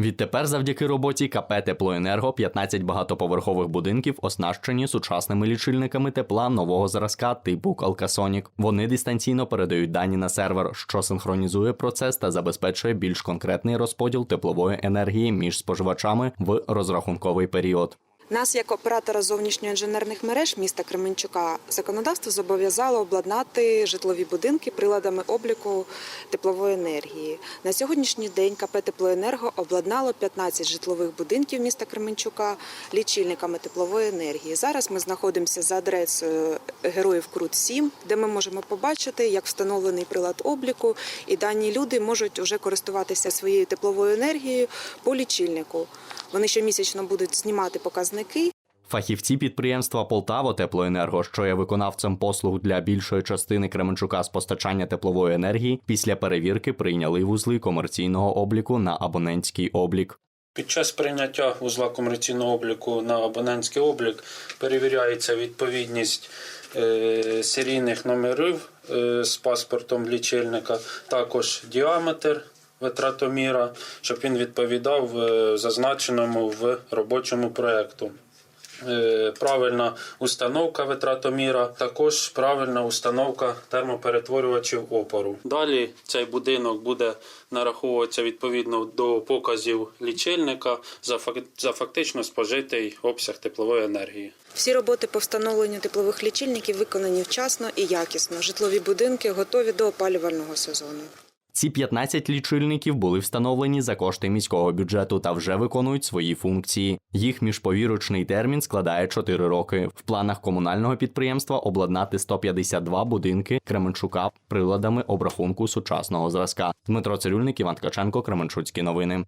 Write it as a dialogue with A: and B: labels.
A: Відтепер, завдяки роботі КП Теплоенерго, 15 багатоповерхових будинків оснащені сучасними лічильниками тепла нового зразка типу Калкасонік. Вони дистанційно передають дані на сервер, що синхронізує процес та забезпечує більш конкретний розподіл теплової енергії між споживачами в розрахунковий період.
B: Нас, як оператора зовнішньоінженерних мереж міста Кременчука, законодавство зобов'язало обладнати житлові будинки приладами обліку теплової енергії. На сьогоднішній день КП Теплоенерго обладнало 15 житлових будинків міста Кременчука лічильниками теплової енергії. Зараз ми знаходимося за адресою Героїв Крут 7, де ми можемо побачити, як встановлений прилад обліку, і дані люди можуть вже користуватися своєю тепловою енергією по лічильнику. Вони щомісячно будуть знімати показники
A: Фахівці підприємства Полтаво Теплоенерго, що є виконавцем послуг для більшої частини Кременчука з постачання теплової енергії, після перевірки прийняли вузли комерційного обліку на абонентський облік.
C: Під час прийняття узла комерційного обліку на абонентський облік перевіряється відповідність е, серійних номерів е, з паспортом лічильника, також діаметр витратоміра, щоб він відповідав е, зазначеному в робочому проєкту. Е, Правильна установка витратоміра, також правильна установка термоперетворювачів опору. Далі цей будинок буде нараховуватися відповідно до показів лічильника за фак- за фактично спожитий обсяг теплової енергії.
B: Всі роботи по встановленню теплових лічильників виконані вчасно і якісно. Житлові будинки готові до опалювального сезону.
A: Ці 15 лічильників були встановлені за кошти міського бюджету та вже виконують свої функції. Їх міжповірочний термін складає 4 роки. В планах комунального підприємства обладнати 152 будинки Кременчука приладами обрахунку сучасного зразка. Дмитро Цирюльник, Іван Ткаченко, Кременчуцькі новини.